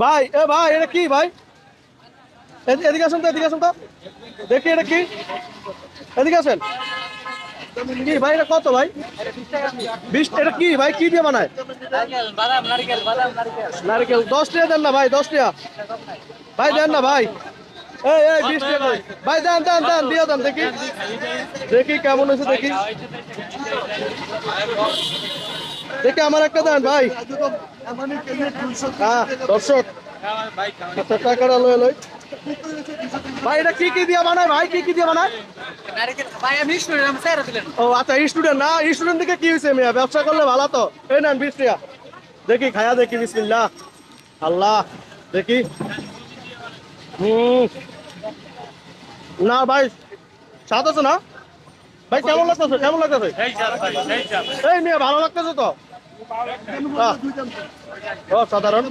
ভাই, এ ভাই, এটা কি ভাই? এদি- এদিকে আসুন তো, এদিকে আসুন তো। দেখি এটা কি। এদিকে আসেন। কি ভাই, এটা কত ভাই? বিশ, এটা কি ভাই, কি দিয়ে বানায়? নারকেল, দশ টাকা দেন না ভাই, দশ টাকা। ভাই, দেন না ভাই। এই এই, বিশ টাকা ভাই, দেন দেন দেন, দিয়ে দেন, দেখি। দেখি কেমন হয়েছে, দেখি। দেখি আমার একটা দেন ভাই। হ্যাঁ দর্শক। আচ্ছা টাকাটা লয়ে লই। ভাই এটা কি কি দিয়ে বানায়? ভাই কি কি দিয়ে বানায়? ও আচ্ছা স্টুডেন্ট না স্টুডেন্ট দিকে কি হয়েছে মিয়া? ব্যবসা করলে ভালো তো। এই নেন বিশ টাকা। দেখি খায়া দেখি বিসমিল্লাহ। আল্লাহ দেখি। হুম না ভাই স্বাদ আছে না? ভাই কেমন লাগতেছে? কেমন লাগতেছে? এই মিয়া ভালো লাগতেছে তো? অসাধারণ